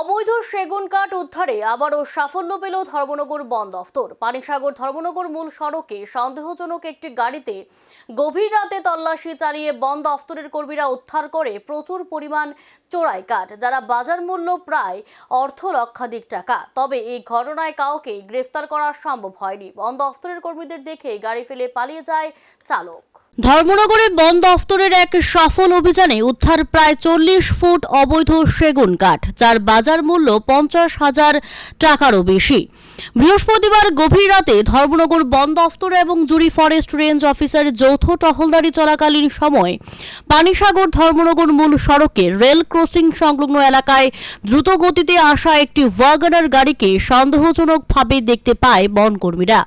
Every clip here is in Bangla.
অবৈধ সেগুন কাঠ উদ্ধারে আবারও সাফল্য পেল ধর্মনগর বন দফতর। পানিসাগর ধর্মনগর মূল সড়কে সন্দেহজনক একটি গাড়িতে গভীর রাতে তল্লাশি চালিয়ে বন দফতরের কর্মীরা উদ্ধার করে প্রচুর পরিমাণ চোরাই কাঠ, যারা বাজার মূল্য প্রায় অর্ধ লক্ষাধিক টাকা। তবে এই ঘটনায় কাউকে গ্রেফতার করা সম্ভব হয়নি। বন দফতরের কর্মীদের দেখে গাড়ি ফেলে পালিয়ে যায় চালক। ধর্মনগরে বন দফতরের এক সফল অভিযানে উদ্ধার প্রায় চল্লিশ ফুট অবৈধ সেগুন কাঠ, যার বাজার মূল্য পঞ্চাশ হাজার টাকারও বেশি। বৃহস্পতিবার গভীর রাতে ধর্মনগর বন দফতর এবং জুরি ফরেস্ট রেঞ্জ অফিসার যৌথ টহলদারি চলাকালীন সময় পানিসাগর ধর্মনগর মূল সড়কে রেল ক্রসিং সংলগ্ন এলাকায় দ্রুত গতিতে আসা একটি ওয়াগনার গাড়িকে সন্দেহজনকভাবে দেখতে পায় বনকর্মীরা।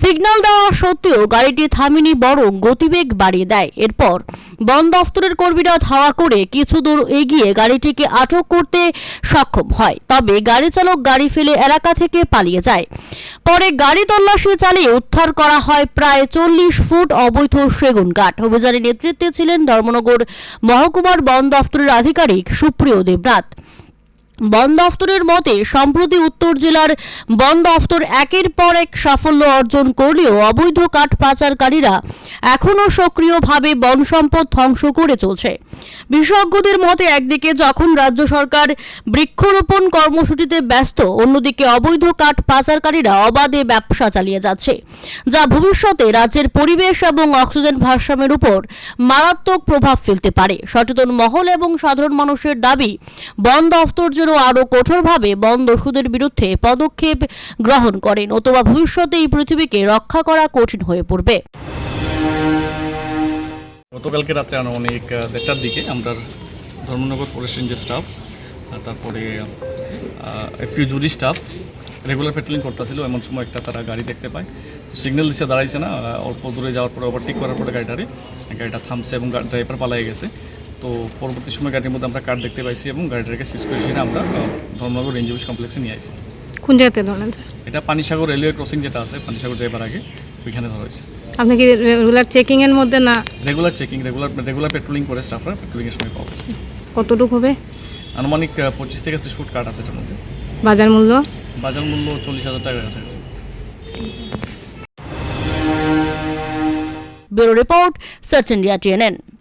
সিগন্যাল দেওয়া সত্ত্বেও গাড়িটি থামিনি, বরং গতিবেগ বাড়িয়ে দেয়। এরপর বন দফতরের কর্মীরা ধাওয়া করে কিছু দূর এগিয়ে গাড়িটিকে আটক করতে সক্ষম হয়। তবে গাড়ি চালক গাড়ি ফেলে এলাকা থেকে পালিয়ে যায়। পরে গাড়ি তল্লাশি চালিয়ে উদ্ধার করা হয় প্রায় চল্লিশ ফুট অবৈধ সেগুন কাঠ। অভিযানের নেতৃত্বে ছিলেন ধর্মনগর মহকুমার বন দফতরের আধিকারিক সুপ্রিয় দেবনাথ। বন দফতরের মতে, সম্প্রতি উত্তর জেলার বন দফতর একের পর এক সাফল্য অর্জন করলেও অবৈধ কাঠ পাচারকারীরা এখনও সক্রিয়ভাবে বন সম্পদ ধ্বংস করে চলছে। বিশেষজ্ঞদের মতে, একদিকে যখন রাজ্য সরকার বৃক্ষরোপণ কর্মসূচিতে ব্যস্ত, অন্যদিকে অবৈধ কাঠ পাচারকারীরা অবাধে ব্যবসা চালিয়ে যাচ্ছে, যা ভবিষ্যতে রাজ্যের পরিবেশ এবং অক্সিজেন ভারসাম্যের উপর মারাত্মক প্রভাব ফেলতে পারে। সচেতন মহল এবং সাধারণ মানুষের দাবি, বন দফতর যেন আরও কঠোরভাবে বন দস্যুদের বিরুদ্ধে পদক্ষেপ গ্রহণ করেন। অথবা ভবিষ্যতে এই পৃথিবীকে রক্ষা করা কঠিন হয়ে পড়বে। গতকালকে রাত্রে আহ, দেড়টার দিকে আমরা ধর্মনগর ফরেস্ট রেঞ্জের স্টাফ তারপরে একটু জুরি স্টাফ রেগুলার পেট্রোলিং করতেছিল। এমন সময় একটা তারা গাড়ি দেখতে পায়। তো সিগন্যাল দিচ্ছে দাঁড়াইছে না। অল্প দূরে যাওয়ার পরে ওভারটেক করার পরে গাড়িটারে গাড়িটা থামছে এবং ড্রাইভার পালাই গেছে। তো পরবর্তী সময় গাড়ির মধ্যে আমরা কার দেখতে পাইছি এবং গাড়িটাকে সিজ করে সেটা আমরা ধর্মনগর রেঞ্জ অফিস কমপ্লেক্সে নিয়ে আসি কোন জায়গাতে ধরলেন এটা পানিসাগর রেলওয়ে ক্রসিং যেটা আছে পানিসাগর যাইবার আগে ওইখানে ধরা হয়েছে। আপনি কি রেগুলার চেকিং এর মধ্যে না? Regular checking regular regular patrolling করে স্টাফরা পেট্রোলিংয়ের সময় পাওয়া গেছে। কতটুকু হবে? আনুমানিক পঁচিশ থেকে ত্রিশ ফুট কাঠ আছে এটার মধ্যে। বাজার মূল্য? বাজার মূল্য চল্লিশ হাজার টাকার কাছাকাছি। Bureau report search India TNN